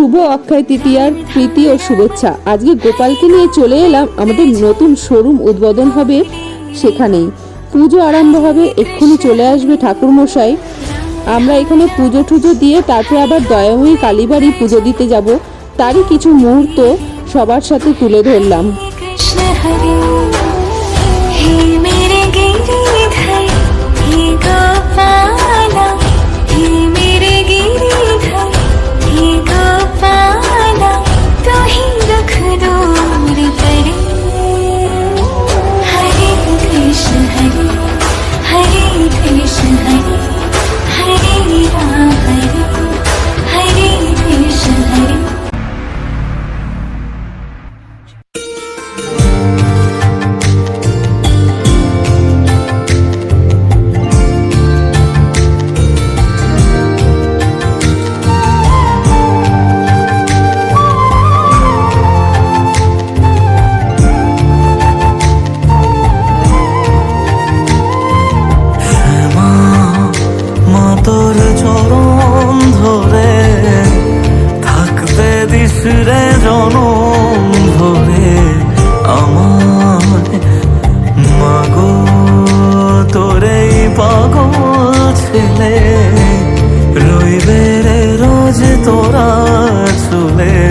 শুভ অক্ষয় তৃতীয়ার প্রীতি ও শুভেচ্ছা। আজকে গোপালকে নিয়ে চলে এলাম আমাদের নতুন শোরুম উদ্বোধন হবে সেখানেই। পুজো আরম্ভ হবে, এক্ষুনি চলে আসবে ঠাকুরমশাই। আমরা এখানে পুজো টুজো দিয়ে তারপরে আবার দয়াময়ী কালীবাড়ি পুজো দিতে যাব। তারই কিছু মুহূর্ত সবার সাথে তুলে ধরলাম। দিস রে জনম ধরে আমার মাগো তোরে পাগল ছেলে। রইবে রে রোজ তোরা চুলের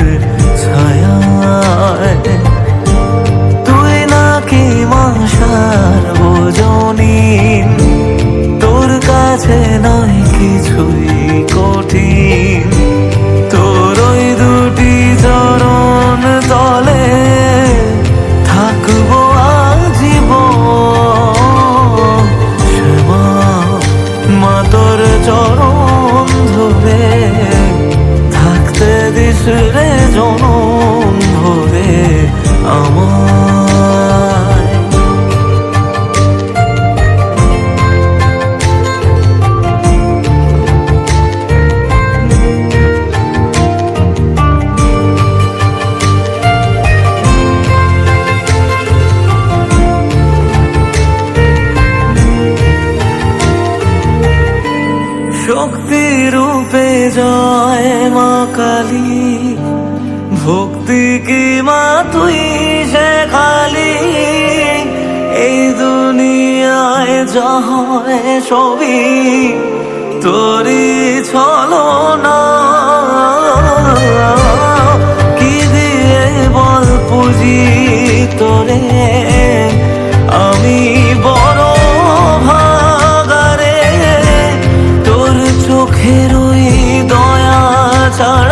চরণ ধরে থাকতে দিস রে জনম। মা কালী, ভক্তি কি মা তুই যে খালি? এই দুনিয়ায় যহয় ছবি তোরি ছলো না কি দিয়ে বল পুজি তোরে? sol